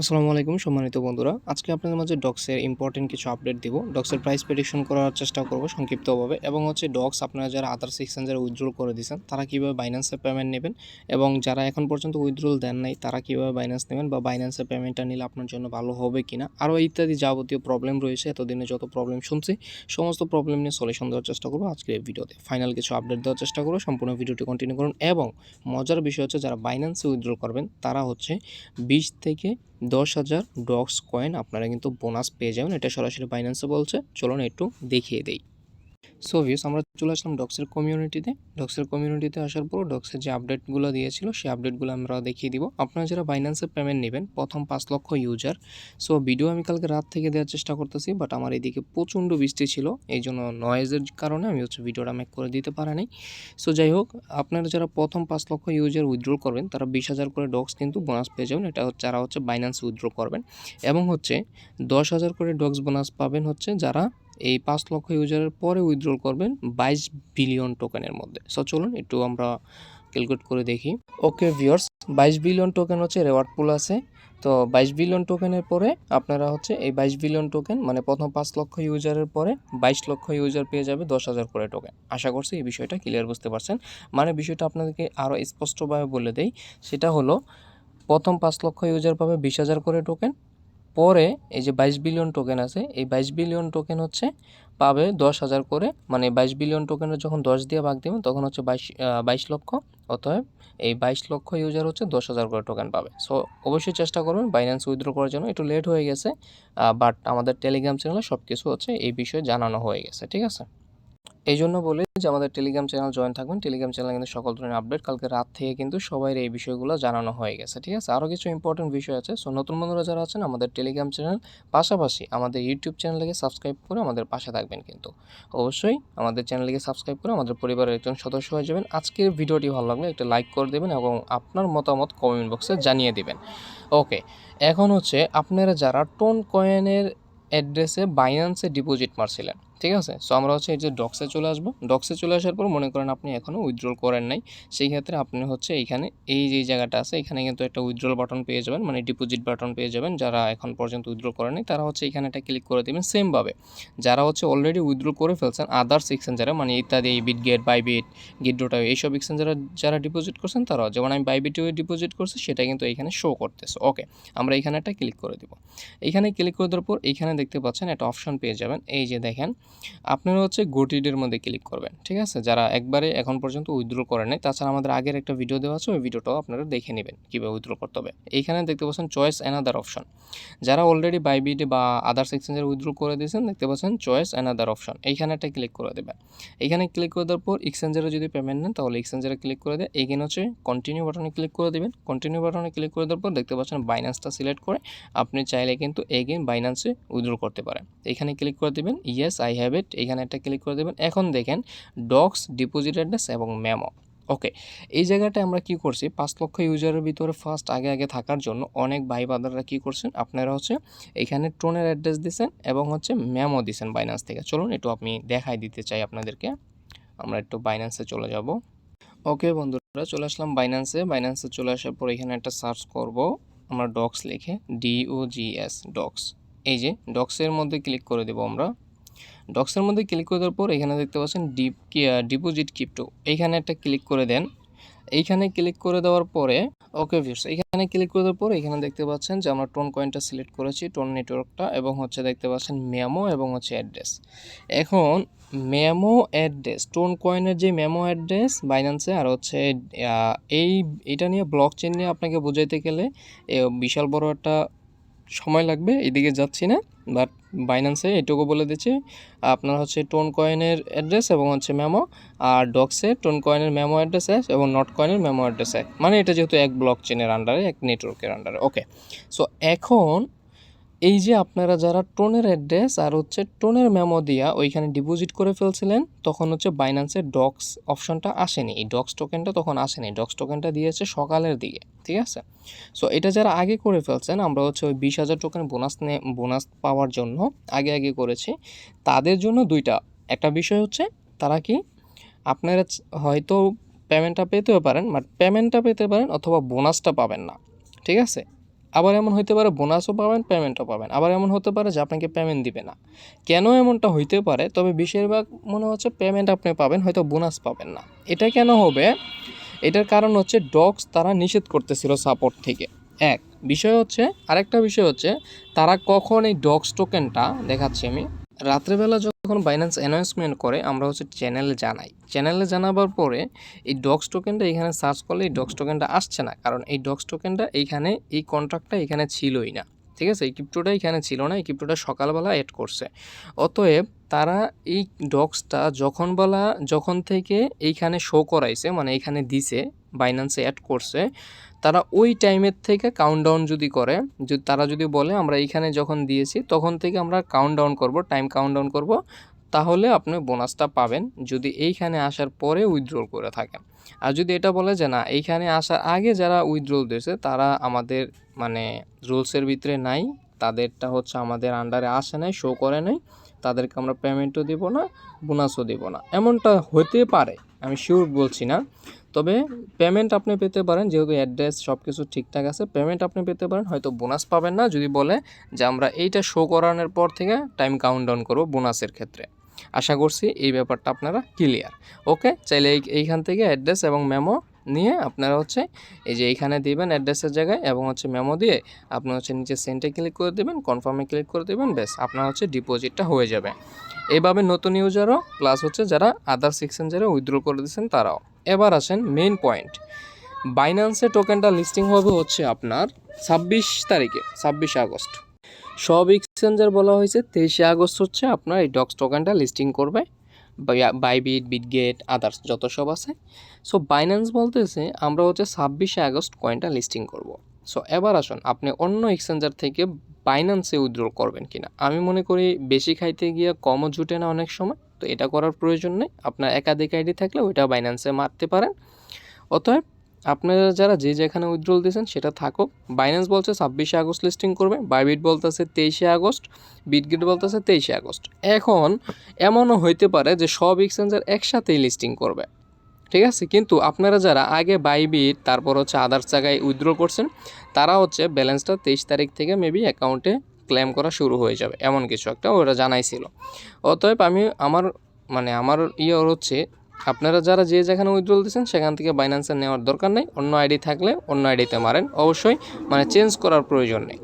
আসসালামু আলাইকুম সম্মানিত বন্ধুরা। আজকে আপনাদের মাঝে ডক্সের ইম্পর্টেন্ট কিছু আপডেট দিব। ডক্সের প্রাইস প্রেডিকশন করার চেষ্টা করব সংক্ষিপ্তভাবে এবং হচ্ছে ডক্স আপনারা যারা আদার্স এক্সচেঞ্জারে উইথড্রল করে দিয়েছেন, তারা কীভাবে বাইন্যান্সে পেমেন্ট নেবেন এবং যারা এখন পর্যন্ত উইথড্রল দেন নাই, তারা কীভাবে বাইন্যান্স নেবেন বা বাইন্যান্সে পেমেন্টটা নিলে আপনার জন্য ভালো হবে কি না আরও ইত্যাদি যাবতীয় প্রবলেম রয়েছে। এতদিনে যত প্রবলেম শুনছি, সমস্ত প্রবলেম নিয়ে সলিউশন দেওয়ার চেষ্টা করব আজকের এই ভিডিওতে। ফাইনাল কিছু আপডেট দেওয়ার চেষ্টা করব, সম্পূর্ণ ভিডিওটি কন্টিনিউ করুন এবং মজার বিষয় হচ্ছে যারা বাইন্যান্সে উইথড্রল করবেন, তারা হচ্ছে বিশ থেকে দশ হাজার ডক্স কয়েন আপনারা কিন্তু বোনাস পেয়ে যাবেন। এটা সরাসরি বাইন্যান্সে বলছে। চলুন একটু দেখিয়ে দেই। সো ভিউস আমরা চলে আসলাম ডক্সের কমিউনিটিতে ডক্সের কমিউনিটিতে আসার পর ডক্সের যে আপডেটগুলো দিয়েছিল, সেই আপডেটগুলো আমরা দেখিয়ে দিব। আপনারা যারা বাইন্যান্সে পেমেন্ট নেবেন, প্রথম পাঁচ লক্ষ ইউজার সো ভিডিও আমি কালকে রাত থেকে দেওয়ার চেষ্টা করতেছি বাট আমার এদিকে প্রচণ্ড বৃষ্টি ছিল। এই জন্য নয়েজের কারণে আমি হচ্ছে ভিডিওটা মেক করে দিতে পারি নাই। সো যাই হোক, আপনারা যারা প্রথম পাঁচ লক্ষ ইউজার উইথড্রল করবেন, তারা বিশ হাজার করে ডক্স কিন্তু বোনাস পেয়ে যাবেন। এটা হচ্ছে, যারা হচ্ছে বাইন্যান্স উইথড্র করবেন। এবং হচ্ছে দশ হাজার করে ডক্স বোনাস পাবেন হচ্ছে যারা এই পাঁচ লক্ষ ইউজারের পরে উইথড্রল করবেন বাইশ বিলিয়ন টোকেনের মধ্যে। সো চলুন একটু আমরা ক্যালকুলেট করে দেখি। ওকে ভিওর্স বাইশ বিলিয়ন টোকেন হচ্ছে রেওয়ার্ড পুল আছে। তো বাইশ বিলিয়ন টোকেনের পরে আপনারা হচ্ছে এই বাইশ বিলিয়ন টোকেন মানে প্রথম পাঁচ লক্ষ ইউজারের পরে বাইশ লক্ষ ইউজার পেয়ে যাবে দশ হাজার করে টোকেন আশা করছি এই বিষয়টা ক্লিয়ার বুঝতে পারছেন। মানে বিষয়টা আপনাদেরকে আরও স্পষ্টভাবে বলে দেই। সেটা হলো, প্রথম পাঁচ লক্ষ ইউজার পাবে বিশ হাজার করে টোকেন পরে এই যে বাইশ বিলিয়ন টোকেন আছে, এই বাইশ বিলিয়ন টোকেন হচ্ছে পাবে দশ হাজার করে। মানে বাইশ বিলিয়ন টোকেনের যখন দশ দিয়ে ভাগ দেবেন, তখন হচ্ছে বাইশ বাইশ লক্ষ। অতএব এই বাইশ লক্ষ ইউজার হচ্ছে দশ হাজার করে টোকেন পাবে। সো অবশ্যই চেষ্টা করবেন বাইন্যান্স উইথড্র করার জন্য। একটু লেট হয়ে গেছে বাট আমাদের টেলিগ্রাম চ্যানেলে সব কিছু হচ্ছে এই বিষয়ে জানানো হয়ে গেছে, ঠিক আছে? এই জন্য বলি যে আমাদের টেলিগ্রাম চ্যানেল জয়েন থাকবেন। টেলিগ্রাম চ্যানেল কিন্তু সকল ধরনের আপডেট কালকে রাত থেকে কিন্তু সবাই এই বিষয়গুলো জানানো হয়ে গেছে, ঠিক আছে? আরও কিছু ইম্পর্টেন্ট বিষয় আছে। সো নতুন বন্ধুরা যারা আছেন, আমাদের টেলিগ্রাম চ্যানেল পাশাপাশি আমাদের ইউটিউব চ্যানেলকে সাবস্ক্রাইব করে আমাদের পাশে থাকবেন কিন্তু। অবশ্যই আমাদের চ্যানেলকে সাবস্ক্রাইব করে আমাদের পরিবারের একজন সদস্য হয়ে যাবেন। আজকের ভিডিওটি ভালো লাগলে একটা লাইক করে দেবেন এবং আপনার মতামত কমেন্ট বক্সে জানিয়ে দেবেন। ওকে এখন হচ্ছে আপনারা যারা টোন কয়েনের অ্যাড্রেসে বাইন্যান্সে ডিপোজিট মারছিলেন ঠিক আছে? সো আমরা হচ্ছে এই যে ডক্সে চলে আসব। ডক্সে চলে আসার পর মনে করেন আপনি এখনও উইথড্রল করেন নাই। সেই ক্ষেত্রে আপনি হচ্ছে এইখানে এই যে জায়গাটা আছে, এখানে কিন্তু একটা উইথড্রল বাটন পেয়ে যাবেন মানে ডিপোজিট বাটন পেয়ে যাবেন যারা এখন পর্যন্ত উইথড্রল করেন নাই, তারা হচ্ছে এখানে একটা ক্লিক করে দেবেন সেমভাবে যারা হচ্ছে অলরেডি উইথড্রল করে ফেলছেন আদার্স এক্সচেঞ্জারে মানে ইত্যাদি বিট গেট বাইবিট গিড্রোটা এইসব এক্সচেঞ্জারে যারা ডিপোজিট করছেন, তারা যেমন আমি বাইবিটে ডিপোজিট করছি, সেটা কিন্তু এখানে শো করতেছে। ওকে আমরা এখানে একটা ক্লিক করে দিব। এখানে ক্লিক করে দেওয়ার পর এখানে দেখতে পাচ্ছেন একটা অপশন পেয়ে যাবেন। এই যে দেখেন আপনারা হচ্ছে গোটিডের মধ্যে ক্লিক করবেন, ঠিক আছে? যারা একবারে এখন পর্যন্ত উইথড্র করে নাই, তাছাড়া আমাদের আগের একটা ভিডিও দেওয়া আছে, ওই ভিডিওটাও আপনারা দেখে নেবেন কীভাবে উইথড্র করতে হবে। এইখানে দেখতে পাচ্ছেন চয়েস অ্যানাদার অপশন যারা অলরেডি বাইবিডে বা আদার্স এক্সচেঞ্জের উইথড্র করে দিয়েছেন, দেখতে পাচ্ছেন চয়েস অ্যানাদার অপশন এইখানে একটা ক্লিক করে দেবেন। এইখানে ক্লিক করে দেওয়ার পর এক্সচেঞ্জারে যদি পেমেন্ট নেন, তাহলে এক্সচেঞ্জারে ক্লিক করে দেয় এগেন হচ্ছে কন্টিনিউ বাটনে ক্লিক করে দেবেন। কন্টিনিউ বাটনে ক্লিক করে দেওয়ার পর দেখতে পাচ্ছেন বাইন্যান্সটা সিলেক্ট করে আপনি চাইলে কিন্তু এগেন বাইন্যান্সে উইথড্র করতে পারেন। এখানে ক্লিক করে দেবেন ইয়েস আই হ্যাভ ইট এখানে একটা ক্লিক করে দেবেন। এখন দেখেন ডক্স ডিপোজিট অ্যাড্রেস এবং মেমো ওকে এই জায়গাটায় আমরা কি করছি? পাঁচ লক্ষ ইউজারের ভিতরে ফার্স্ট আগে আগে থাকার জন্য অনেক ভাই বাদাররা কী করছেন? আপনারা হচ্ছে এখানে টোনের অ্যাড্রেস দিছেন এবং হচ্ছে মেমো দিছেন বাইন্যান্স থেকে। চলুন একটু আমি দেখাই দিতে চাই আপনাদেরকে। আমরা একটু বাইন্যান্সে চলে যাব। ওকে বন্ধুরা, চলে আসলাম বাইন্যান্সে বাইন্যান্সে চলে আসার পর এখানে একটা সার্চ করব। আমরা ডক্স লিখে ডিও জিএস ডক্স এই যে ডক্সের মধ্যে ক্লিক করে দেবো আমরা। ডক্সের মধ্যে ক্লিক করে দেওয়ার পর এখানে দেখতে পাচ্ছেন ডিপ ডিপোজিট ক্রিপ্টো এইখানে একটা ক্লিক করে দেন। এইখানে ক্লিক করে দেওয়ার পরে ওকে ভিউস এখানে ক্লিক করে দেওয়ার পর এখানে দেখতে পাচ্ছেন যে আমরা টোন কয়েনটা সিলেক্ট করেছি টোন নেটওয়ার্কটা এবং হচ্ছে দেখতে পাচ্ছেন মেমো এবং হচ্ছে অ্যাড্রেস এখন মেমো অ্যাড্রেস টোন কয়েনের যে মেমো অ্যাড্রেস বাইন্যান্সে আর হচ্ছে এই, এটা নিয়ে ব্লক চেন নিয়ে আপনাকে বোঝাইতে গেলে বিশাল বড় একটা সময় লাগবে, এদিকে যাচ্ছি না বাট বাইন্যান্সে এটুকু বলে দিচ্ছি, আপনার হচ্ছে টোন কয়েনের অ্যাড্রেস এবং হচ্ছে মেমো আর ডক্সে টোন কয়েনের মেমো অ্যাড্রেস এক এবং নট কয়েনের মেমো অ্যাড্রেস এক মানে এটা যেহেতু এক ব্লক চেনের আন্ডারে এক নেটওয়ার্কের আন্ডারে ওকে সো এখন এই যে আপনারা যারা টোনের অ্যাড্রেস আর হচ্ছে টোনের মেমো দিয়া ওইখানে ডিপোজিট করে ফেলছিলেন, তখন হচ্ছে বাইন্যান্সের ডক্স অপশনটা আসেনি। এই ডক্স টোকেনটা তখন আসেনি। ডক্স টোকেনটা দিয়েছে সকালের দিকে, ঠিক আছে? সো এটা যারা আগে করে ফেলছেন, আমরা হচ্ছে ওই বিশ হাজার টোকেন বোনাস নে বোনাস পাওয়ার জন্য আগে আগে করেছি। তাদের জন্য দুইটা। একটা বিষয় হচ্ছে, তারা কি আপনারা হয়তো পেমেন্টটা পেতেও পারেন বাট পেমেন্টটা পেতে পারেন অথবা বোনাসটা পাবেন না, ঠিক আছে? আবার এমন হতে পারে বোনাসও পাবেন পেমেন্টও পাবেন। আবার এমন হতে পারে যে আপনাকে পেমেন্ট দিবে না। কেন এমনটা হইতে পারে? তবে বেশিরভাগ মনে হচ্ছে পেমেন্ট আপনি পাবেন, হয়তো বোনাস পাবেন না। এটা কেন হবে? এটার কারণ হচ্ছে ডগস তারা নিষেধ করতেছিল সাপোর্ট থেকে। এক, বিষয় হচ্ছে, আরেকটা বিষয় হচ্ছে, তারা কখন এই ডগস টোকেনটা দেখাচ্ছি আমি, রাত্রেবেলা যখন বাইন্যান্স অ্যানাউন্সমেন্ট করে, আমরা হচ্ছে চ্যানেলে জানাই। চ্যানেলে জানাবার পরে এই ডগস টোকেনটা এখানে সার্চ করলে এই ডগস টোকেনটা আসছে না। কারণ এই ডগস টোকেনটা এইখানে, এই কন্ট্রাক্টটা এখানে ছিলই না। ঠিক আছে? এই ক্রিপ্টোটা এখানে ছিল না, এই ক্রিপ্টোটা সকালবেলা অ্যাড করছে। অতএব তারা এই ডগসটা যখন বলা, যখন থেকে এইখানে শো করাইছে মানে এইখানে দিছে বাইন্যান্সে অ্যাড করছে তারা ওই টাইমের থেকে কাউন্টডাউন যদি করে যদি তারা যদি বলে, আমরা এইখানে যখন দিয়েছি, তখন থেকে আমরা কাউন্টডাউন করব টাইম কাউন্টডাউন করব। তাহলে আপনি বোনাসটা পাবেন যদি এইখানে আসার পরে উইথড্রল করে থাকেন। আর যদি এটা বলে যে, না, এইখানে আসার আগে যারা উইথড্রল দিয়েছে, তারা আমাদের মানে রুলসের ভিতরে নাই, তাদেরটা হচ্ছে আমাদের আন্ডারে আসে নাই শো করে নাই, তাদেরকে আমরা পেমেন্টও দিব না বোনাসও দিব না। এমনটা হতে পারে, আমি শিওর বলছি না। তবে পেমেন্ট আপনি পেতে পারেন, যেহেতু অ্যাড্রেস সব কিছু ঠিকঠাক আছে পেমেন্ট আপনি পেতে পারেন, হয়তো বোনাস পাবেন না, যদি বলে যে আমরা এইটা শো করানোর পর থেকে টাইম কাউন্ট ডাউন করব বোনাসের ক্ষেত্রে। আশা করছি এই ব্যাপারটা আপনারা ক্লিয়ার ওকে চাইলে এই- এইখান থেকে অ্যাড্রেস এবং মেমো নিয়ে আপনারা হচ্ছে এই যে এইখানে দিবেন অ্যাড্রেসের জায়গায় এবং হচ্ছে মেমো দিয়ে আপনি হচ্ছে নিচে সেন্টে ক্লিক করে দেবেন কনফার্মে ক্লিক করে দেবেন, ব্যাস, আপনার হচ্ছে ডিপোজিটটা হয়ে যাবে। এইভাবে নতুন ইউজারও প্লাস হচ্ছে যারা আদার্স এক্সচেঞ্জারে উইথড্র করে দিয়েছেন, তারাও। এবার আসেন মেইন পয়েন্ট বাইন্যান্সে টোকেনটা লিস্টিং হবে হচ্ছে আপনার ছাব্বিশ তারিখে, ছাব্বিশে আগস্ট। সব এক্সচেঞ্জার বলা হয়েছে তেইশে আগস্ট হচ্ছে আপনার এই ডক্স টোকেনটা লিস্টিং করবে। বাইবিট বিটগেট আদার্স যত সব আছে। সো বাইন্যান্স বলতেছে আমরা হচ্ছে ছাব্বিশে আগস্ট কয়েনটা লিস্টিং করব। সো এবার আসুন আপনি অন্য এক্সচেঞ্জার থেকে বাইন্যান্সে উইথড্র করবেন কিনা। আমি মনে করি বেশি খাইতে গিয়ে কমও জুটে না অনেক সময়। তো এটা করার প্রয়োজন নেই। আপনার একাধিক আইডি থাকলে ওইটা বাইন্যান্সে মারতে পারেন। অতএব আপনারা যারা যে যেখানে উইথড্রল দিয়েছেন সেটা থাকুক। বাইন্যান্স বলছে ছাব্বিশে আগস্ট লিস্টিং করবে বাইবিট বলতেছে তেইশে আগস্ট বিটগেট বলতেছে তেইশে আগস্ট। এখন এমনও হইতে পারে যে সব এক্সচেঞ্জের একসাথেই লিস্টিং করবে। ঠিক আছে? কিন্তু আপনারা যারা আগে বাইবিট তারপর হচ্ছে আদার্স জায়গায় উইথড্র করছেন, তারা হচ্ছে ব্যালেন্সটা তেইশ তারিখ থেকে মেবি অ্যাকাউন্টে ক্লেম করা শুরু হয়ে যাবে, এমন কিছু একটা ওরা জানাইছিল। অতএব আমি আমার মানে আমার ইয়ে হচ্ছে, আপনারা যারা যে যেখানে উইথড্রল দিচ্ছেন সেখান থেকে বাইন্যান্সে নেওয়ার দরকার নেই, অন্য আইডি থাকলে অন্য আইডিতে মারেন। অবশ্যই মানে চেঞ্জ করার প্রয়োজন নেই।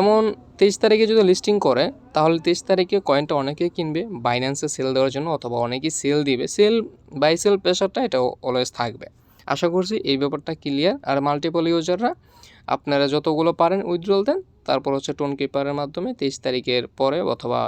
এমন তেইশ তারিখে যদি লিস্টিং করে, তাহলে তেইশ তারিখে কয়েনটা অনেকেই কিনবে বাইন্যান্সে সেল দেওয়ার জন্য অথবা অনেকেই সেল দিবে। সেল বাই সেল প্রেশারটা এটা অলওয়েজ থাকবে। আশা করছি এই ব্যাপারটা ক্লিয়ার আর মাল্টিপল ইউজাররা আপনারা যতগুলো পারেন উইথড্রল দেন তারপর হচ্ছে টোন কিপারের মাধ্যমে তেইশ তারিখের পরে অথবা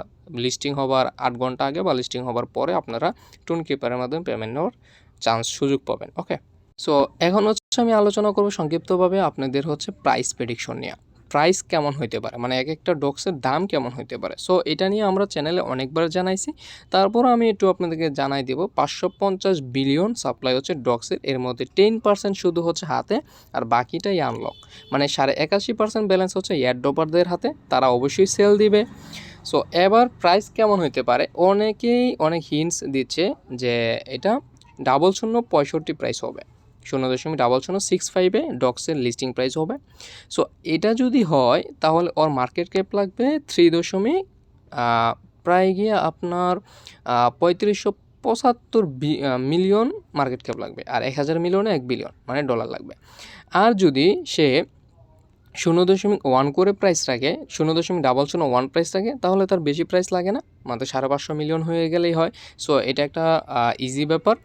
লিস্টিং হবার আট ঘণ্টা আগে বা লিস্টিং হবার পরে আপনারা টোন কিপারের মাধ্যমে পেমেন্ট নেওয়ার চান্স, সুযোগ পাবেন। ওকে সো এখন হচ্ছে আমি আলোচনা করব সংক্ষিপ্তভাবে আপনাদের হচ্ছে প্রাইস প্রেডিকশন নিয়ে। প্রাইস কেমন হইতে পারে? মানে এক একটা ডক্সের দাম কেমন হইতে পারে? সো এটা নিয়ে আমরা চ্যানেলে অনেকবার জানাইছি। তারপর আমি একটু আপনাদেরকে জানাই দেব, পাঁচশো পঞ্চাশ বিলিয়ন সাপ্লাই হচ্ছে ডক্সের এর। মধ্যে টেন পার্সেন্ট শুধু হচ্ছে হাতে, আর বাকিটাই আনলক মানে সাড়ে একাশি পার্সেন্ট ব্যালেন্স হচ্ছে এয়ারডোপারদের হাতে, তারা অবশ্যই সেল দিবে। সো এবার প্রাইস কেমন হইতে পারে? অনেকেই অনেক হিন্টস দিচ্ছে যে এটা ডাবল শূন্য পঁয়ষট্টি প্রাইস হবে। শূন্য দশমিক ডাবল শূন্য সিক্স ফাইভে ডক্সের লিস্টিং প্রাইস হবে। সো এটা যদি হয়, তাহলে ওর মার্কেট ক্যাপ লাগবে থ্রি দশমিক প্রায় গিয়ে আপনার পঁয়ত্রিশশো পঁচাত্তর মিলিয়ন মার্কেট ক্যাপ লাগবে। আর এক হাজার মিলিয়নে এক বিলিয়ন মানে ডলার লাগবে। আর যদি সে শূন্য দশমিক ওয়ান করে প্রাইস রাখে, শূন্য দশমিক ডাবল শূন্য ওয়ান প্রাইস রাখে তাহলে তার বেশি প্রাইস লাগে না, মাত্র সাড়ে পাঁচশো মিলিয়ন হয়ে গেলেই হয়। সো এটা একটা ইজি ব্যাপার,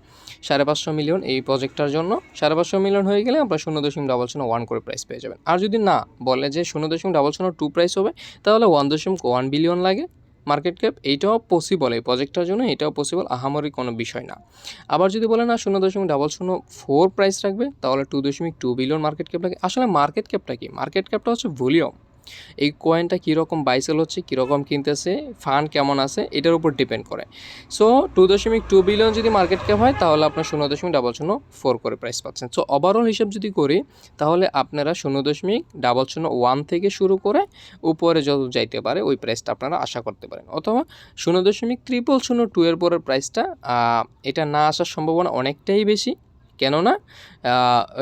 সাড়ে পাঁচশো মিলিয়ন এই প্রজেক্টটার জন্য। সাড়ে পাঁচশো মিলিয়ন হয়ে গেলে আপনার শূন্য দশমিক ডাবল শূন্য ওয়ান করে প্রাইস পেয়ে যাবেন। আর যদি না বলে যে শূন্য দশমিক ডাবল শূন্য টু প্রাইস হবে, তাহলে ওয়ান দশমিক ওয়ান বিলিয়ন লাগে। মার্কেট ক্যাপ, এইটাও পসিবল এই প্রজেক্টটার জন্য এটাও পসিবল আহামরি কোনো বিষয় না। আবার যদি বলে না, শূন্য দশমিক ডাবল শূন্য ফোর প্রাইস রাখবে, তাহলে টু দশমিক টু বিলিয়ন মার্কেট ক্যাপ লাগে। আসলে মার্কেট ক্যাপটা কি? মার্কেট ক্যাপটা হচ্ছে ভলিউম এই কয়েনটা কীরকম বাইসেল হচ্ছে, কীরকম কিনতেছে ফান্ড কেমন আছে, এটার উপর ডিপেন্ড করে। সো টু দশমিক টু বিলিয়ন যদি মার্কেট ক্যাপ হয়, তাহলে আপনার শূন্য দশমিক ডাবল শূন্য ফোর করে প্রাইস পাচ্ছেন। সো ওভারঅল হিসাব যদি করি, তাহলে আপনারা শূন্য দশমিক ডাবল শূন্য ওয়ান থেকে শুরু করে উপরে যত যাইতে পারে, ওই প্রাইসটা আপনারা আশা করতে পারেন। অথবা শূন্য দশমিক ট্রিপল শূন্য টু এর পরের প্রাইসটা এটা না আসার সম্ভাবনা অনেকটাই বেশি। কেননা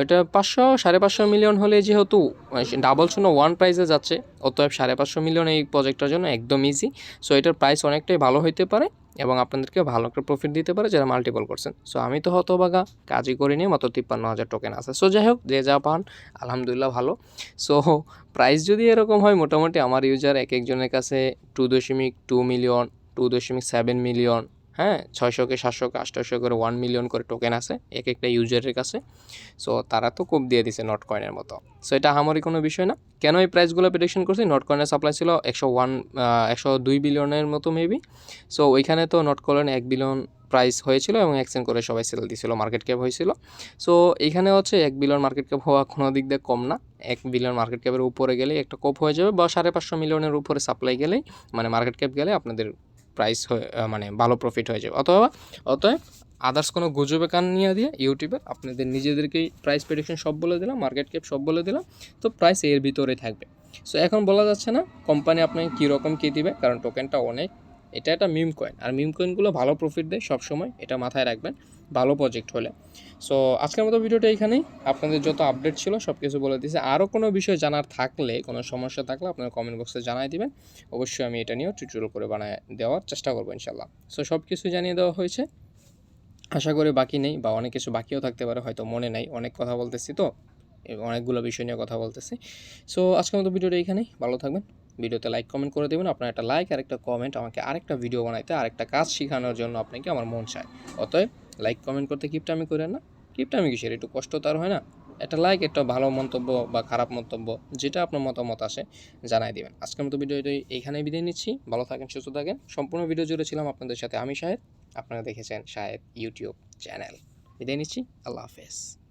এটা পাঁচশো, সাড়ে পাঁচশো মিলিয়ন হলে যেহেতু ডাবল শূন্য ওয়ান প্রাইসে যাচ্ছে, অতএব সাড়ে পাঁচশো মিলিয়ন এই প্রজেক্টটার জন্য একদম ইজি সো এটার প্রাইস অনেকটাই ভালো হইতে পারে এবং আপনাদেরকে ভালো একটা প্রফিট দিতে পারে যারা মাল্টিপল করছেন। সো আমি তো হতবাগা কাজই করিনি, মাত্র তিপ্পান্ন হাজার টোকেন আছে। সো যাই হোক, যে যা পান, আলহামদুলিল্লাহ ভালো। সো প্রাইস যদি এরকম হয়, মোটামুটি আমার ইউজার এক একজনের কাছে টু দশমিক টু মিলিয়ন টু দশমিক সেভেন মিলিয়ন হ্যাঁ ছয়শোকে সাতশোকে আটশোশো করে ওয়ান মিলিয়ন করে টোকেন আছে, এক একটা ইউজারের কাছে। সো তারা তো কোপ দিয়ে দিছে নট কয়েনের মতো। সো এটা আমারই কোনো বিষয় না। কেন এই প্রাইসগুলো প্রেডিকশন করছি? নট কয়েনের সাপ্লাই ছিল একশো ওয়ান একশো দুই বিলিয়নের মতো মেবি সো ওইখানে তো নট কয়েন এক বিলিয়ন প্রাইস হয়েছিল এবং এক্সচেঞ্জ করে সবাই সেল দিয়েছিল মার্কেট ক্যাপ হয়েছিল। সো এখানে হচ্ছে এক বিলিয়ন মার্কেট ক্যাপ হওয়া কোনো দিক দিয়ে কম না। এক বিলিয়ন মার্কেট ক্যাপের উপরে গেলেই একটা কোপ হয়ে যাবে বা সাড়ে পাঁচশো মিলিয়নের উপরে সাপ্লাই গেলেই মানে মার্কেট ক্যাপ গেলে আপনাদের প্রাইস মানে ভালো প্রফিট হয়ে যাবে। অথবা, অতএব আদার্স কোনো গুজবে কান নিয়ে দিয়ে ইউটিউবে আপনাদের নিজেদেরকেই প্রাইস প্রেডিকশন সব বলে দিলাম মার্কেট ক্যাপ সব বলে দিলাম, তো প্রাইস এর ভিতরে থাকবে। সো এখন বলা যাচ্ছে না কোম্পানি আপনাকে কীরকম কী দিবে, কারণ টোকেনটা অনেক এটা একটা মিম কয়েন আর মিম কয়েনগুলো ভালো প্রফিট দেয় সবসময়, এটা মাথায় রাখবেন, ভালো প্রজেক্ট হলে। সো আজকের মতো ভিডিওটা এখানেই। আপনাদের যত আপডেট ছিল সব কিছু বলে দিয়েছে। আরও কোনো বিষয় জানার থাকলে, কোনো সমস্যা থাকলে আপনারা কমেন্ট বক্সে জানাই দিবেন। অবশ্যই আমি এটা নিয়েও টিউটোরিয়াল করে বানায় দেওয়ার চেষ্টা করব ইনশাল্লাহ সো সব কিছু জানিয়ে দেওয়া হয়েছে। আশা করি বাকি নেই, বা অনেক কিছু বাকিও থাকতে পারে, হয়তো মনে নাই। অনেক কথা বলতেছি তো, অনেকগুলো বিষয় নিয়ে কথা বলতেছি। সো আজকের মতো ভিডিওটা এখানেই। ভালো থাকবেন। ভিডিওতে লাইক কমেন্ট করে দেবেন। আপনার একটা লাইক আর একটা কমেন্ট আমাকে আরেকটা ভিডিও বানাইতে, আরেকটা কাজ শেখানোর জন্য আপনাকে আমার মন চায়। অতএব লাইক কমেন্ট করতে কিপটা আমি করেন না। কিপটা আমি কিসের? একটু কষ্ট তার হয় না। একটা লাইক একটা ভালো মন্তব্য বা খারাপ মন্তব্য, যেটা আপনার মতামত আসে, জানাই দিবেন। আজকের মতো ভিডিওটি এইখানেই বিদায় নিচ্ছি। ভালো থাকেন, সুস্থ থাকেন। সম্পূর্ণ ভিডিও জুড়ে ছিলাম আপনাদের সাথে আমি, শাহেদ। আপনারা দেখেছেন শাহেদ ইউটিউব চ্যানেল। বিদায় নিচ্ছি। আল্লাহ হাফেজ।